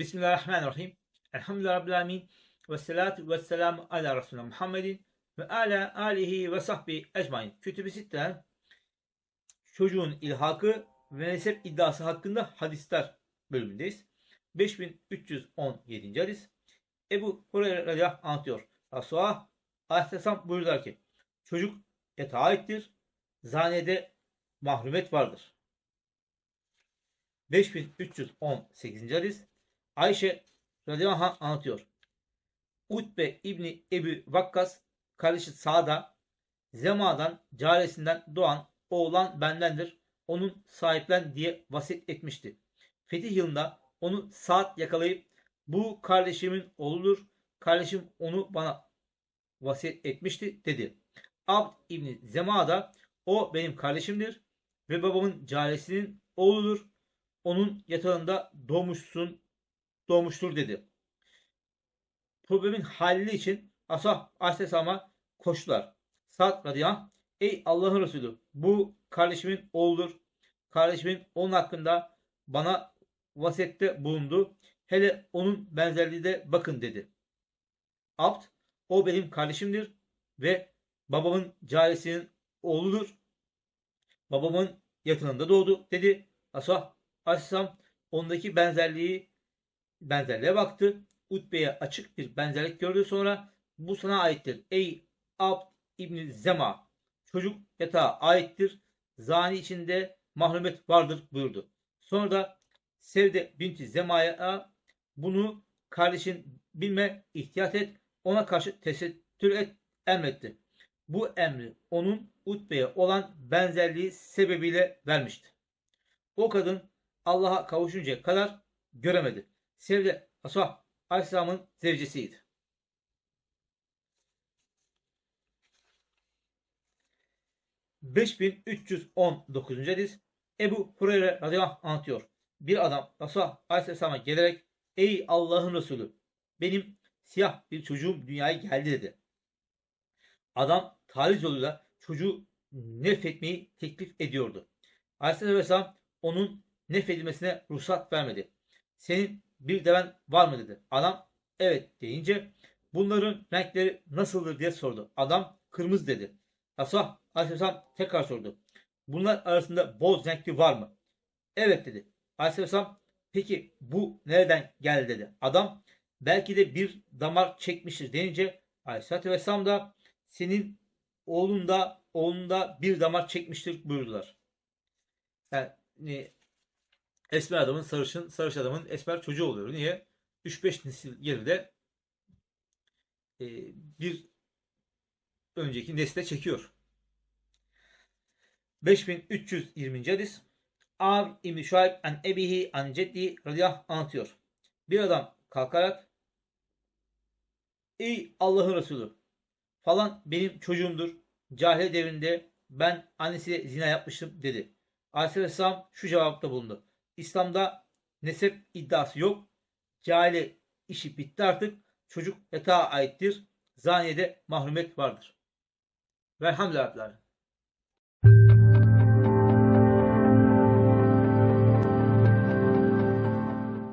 Bismillahirrahmanirrahim. Elhamdülillahi Rabbil. Ve salatu ve selamu ala Resulüne Muhammedin ve ala alihi ve sahbihi ecmain. Kütüb-i Sitte'den çocuğun ilhakı ve nesep iddiası hakkında hadisler bölümündeyiz. 5317. hadis. Ebu Hureyre radıyallahu anlatıyor. Resulullah aleyhisselam buyurdular ki çocuk ete aittir. Zanede mahrumet vardır. 5318. hadis. Ayşe radıyallahu anh anlatıyor. Utbe İbni Ebu Vakkas kardeşi Sa'da Zema'dan caresinden doğan oğlan bendendir. Onun sahiplen diye vasiyet etmişti. Fetih yılında onu saat yakalayıp bu kardeşimin oğludur. Kardeşim onu bana vasiyet etmişti dedi. Abd İbni Zema da o benim kardeşimdir ve babamın caresinin oğludur. Onun yatağında doğmuşsun, doğmuştur dedi. Problemin halli için Asah Aleyhisselam'a koştular. Sa'd radıyallahu Ey Allah'ın Resulü bu kardeşimin oğludur. Kardeşimin onun hakkında bana vasiyette bulundu. Hele onun benzerliği de bakın dedi. Abd o benim kardeşimdir ve babamın carisinin oğludur. Babamın yakınında doğdu dedi. Asah Aleyhisselam ondaki benzerliği benzerliğe baktı. Utbe'ye açık bir benzerlik gördü sonra bu sana aittir. Ey Abd İbni Zema çocuk yatağa aittir. Zani içinde mahrumet vardır buyurdu. Sonra da Sevde binti Zema'ya bunu kardeşin bilme ihtiyat et ona karşı tesettür et emretti. Bu emri onun Utbe'ye olan benzerliği sebebiyle vermişti. O kadın Allah'a kavuşuncaya kadar göremedi. Sevde Asah Aleyhisselam'ın zevcesiydi. ...5319. hadis... Ebu Hureyre radıyallahu anh anlatıyor. Bir adam Resulullah Aleyhisselam'a gelerek... ...Ey Allah'ın Resulü... ...benim siyah bir çocuğum dünyaya geldi dedi. Adam taliz yoluyla çocuğu nefretmeyi teklif ediyordu. Aleyhisselam onun nefredilmesine ruhsat vermedi. Senin bir deven var mı dedi. Adam evet deyince bunların renkleri nasıldır diye sordu. Adam kırmızı dedi. Resulullah Aleyhisselam tekrar sordu. Bunlar arasında boz renkli var mı? Evet dedi. Aleyhisselam peki bu nereden geldi dedi. Adam belki de bir damar çekmiştir deyince Aleyhisselatü da senin oğlunda oğlunda bir damar çekmiştir buyurdular. Yani esmer adamın sarışın, sarış adamın esmer çocuğu oluyor. Niye? 3-5 nesil geride e, bir önceki nesle çekiyor. 5320. hadis Av İbni Şuayb an ebihi an ceddi radıyallahu anlatıyor. Bir adam kalkarak Ey Allah'ın Resulü falan benim çocuğumdur. Cahil devrinde ben annesiyle zina yapmıştım dedi. Aleyhisselam şu cevapta bulundu. İslam'da nesep iddiası yok. Cahile işi bitti artık. Çocuk yatağa aittir. Zaniyede mahrumet vardır. Velhamdülillah.